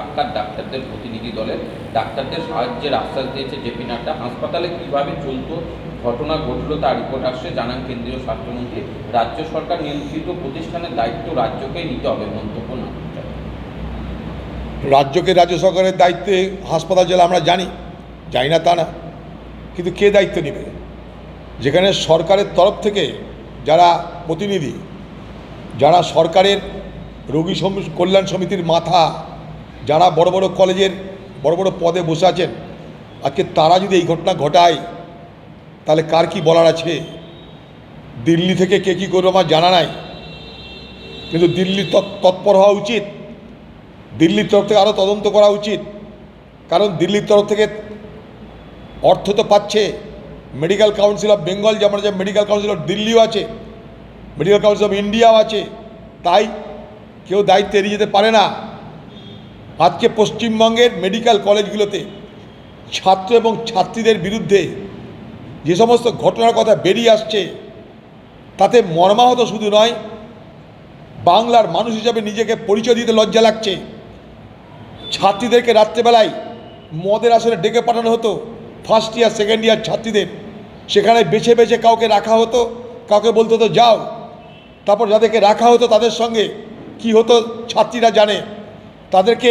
Doctor ডাক্তারদের প্রতিনিধি দলের ডাক্তারদের সাহায্যের আশ্বাস দিয়েছে জেপি নাড্ডা হাসপাতালে কীভাবে চলতো, ঘটনা ঘটলো, তার রিপোর্ট আসছে, জানান কেন্দ্রীয় স্বাস্থ্যমন্ত্রী। রাজ্য সরকার নিয়ন্ত্রিত প্রতিষ্ঠানের দায়িত্ব রাজ্যকেই নিতে হবে, মন্তব্য না। রাজ্যকে রাজ্য সরকারের দায়িত্বে হাসপাতাল জেলা আমরা জানি জানি না তা না, কিন্তু কে দায়িত্ব নেবে? যেখানে সরকারের তরফ থেকে যারা প্রতিনিধি, যারা সরকারের রোগী কল্যাণ সমিতির মাথা যারা বড় বড় কলেজের, বড় বড় পদে বসে আছেন, আজকে তারা যদি এই ঘটনা ঘটায়, তাহলে কার কি বলার আছে? দিল্লি থেকে কে কী করবে আমার জানা নাই। কিন্তু দিল্লি তৎপর হওয়া উচিত। দিল্লির তরফ থেকে আরও তদন্ত করা উচিত। কারণ দিল্লির তরফ থেকে অর্থ তো পাচ্ছে। মেডিকেল কাউন্সিল অফ বেঙ্গল যেমন যে মেডিকেল কাউন্সিল অফ দিল্লিও আছে, মেডিকেল কাউন্সিল অফ ইন্ডিয়াও আছে। তাই কেউ দায়িত্ব এড়িয়ে যেতে পারে না। আজকে পশ্চিমবঙ্গের মেডিকেল কলেজগুলোতে ছাত্র এবং ছাত্রীদের বিরুদ্ধে যে সমস্ত ঘটনার কথা বেরিয়ে আসছে, তাতে মর্মাহত শুধু নয়, বাংলার মানুষ হিসাবে নিজেকে পরিচয় দিতে লজ্জা লাগছে। ছাত্রীদেরকে রাত্রেবেলায় মদের আসলে ডেকে পাঠানো হতো ফার্স্ট ইয়ার সেকেন্ড ইয়ার ছাত্রীদের। সেখানে বেছে বেছে কাউকে রাখা হতো, কাউকে বলতে হতো, যাও। তারপর যাদেরকে রাখা হতো, তাদের সঙ্গে কি হতো, ছাত্রীরা জানে। তাদেরকে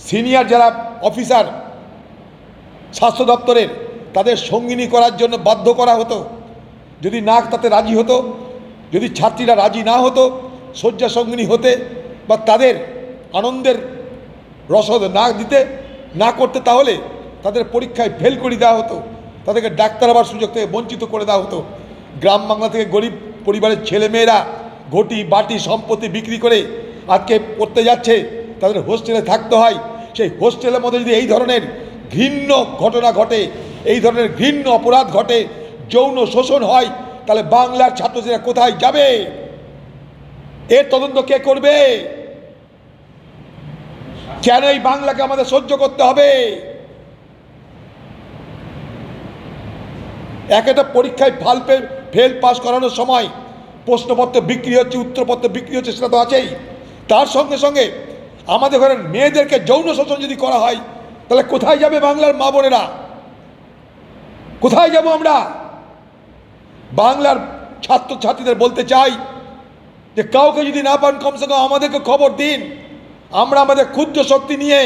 সিনিয়র যারা অফিসার, স্বাস্থ্য দপ্তরের, তাদের সঙ্গিনী করার জন্য বাধ্য করা হতো। যদি না তাতে রাজি হতো, যদি ছাত্রীরা রাজি না হতো, শয্যা সঙ্গিনী হতে বা তাদের আনন্দের রসদ না দিতে, না করতে, তাহলে তাদের পরীক্ষায় ফেল করে দেওয়া হতো। তাদেরকে ডাক্তার হবার সুযোগ থেকে বঞ্চিত করে দেওয়া হতো। গ্রাম বাংলা থেকে গরিব পরিবারের ছেলেমেয়েরা ঘটি, বাটি, সম্পত্তি বিক্রি করে আজকে পড়তে যাচ্ছে, তাদের হোস্টেলে থাকতে হয়। সেই হোস্টেলের মধ্যে যদি এই ধরনের ঘৃণ্য ঘটনা ঘটে, এই ধরনের ঘৃণ্য অপরাধ ঘটে, যৌন শোষণ হয়, তাহলে বাংলার ছাত্রছাত্রীরা কোথায় যাবে? এর তদন্ত কে করবে? কেন এই বাংলাকে আমাদের সহ্য করতে হবে? এক একটা পরীক্ষায় ফাল ফেল পাস করানোর সময় প্রশ্নপত্র বিক্রি হচ্ছে, উত্তরপত্র বিক্রি হচ্ছে, সেটা তো আছেই। তার সঙ্গে সঙ্গে আমাদের ঘরের মেয়েদেরকে যৌন শোষণ যদি করা হয়, তাহলে কোথায় যাবে বাংলার মা বোনেরা? কোথায় যাব আমরা? বাংলার ছাত্র ছাত্রীদের বলতে চাই যে কাউকে যদি না পান, কমসে কম আমাদেরকে খবর দিন। আমরা আমাদের ক্ষুদ্র শক্তি নিয়ে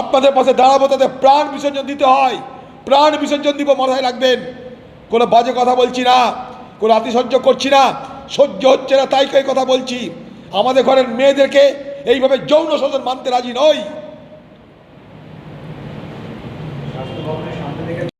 আপনাদের পাশে দাঁড়াবো তাদের প্রাণ বিসর্জন দিতে হয়। প্রাণ বিসর্জন দিব মাথায় রাখবেন। কোনো বাজে কথা বলছি না, কোনো আতিশয্য করছি না, সহ্য হচ্ছে না, তাই কথা বলছি। আমাদের ঘরের মেয়েদেরকে এইভাবে যৌন শোষণ মানতে রাজি ভবনের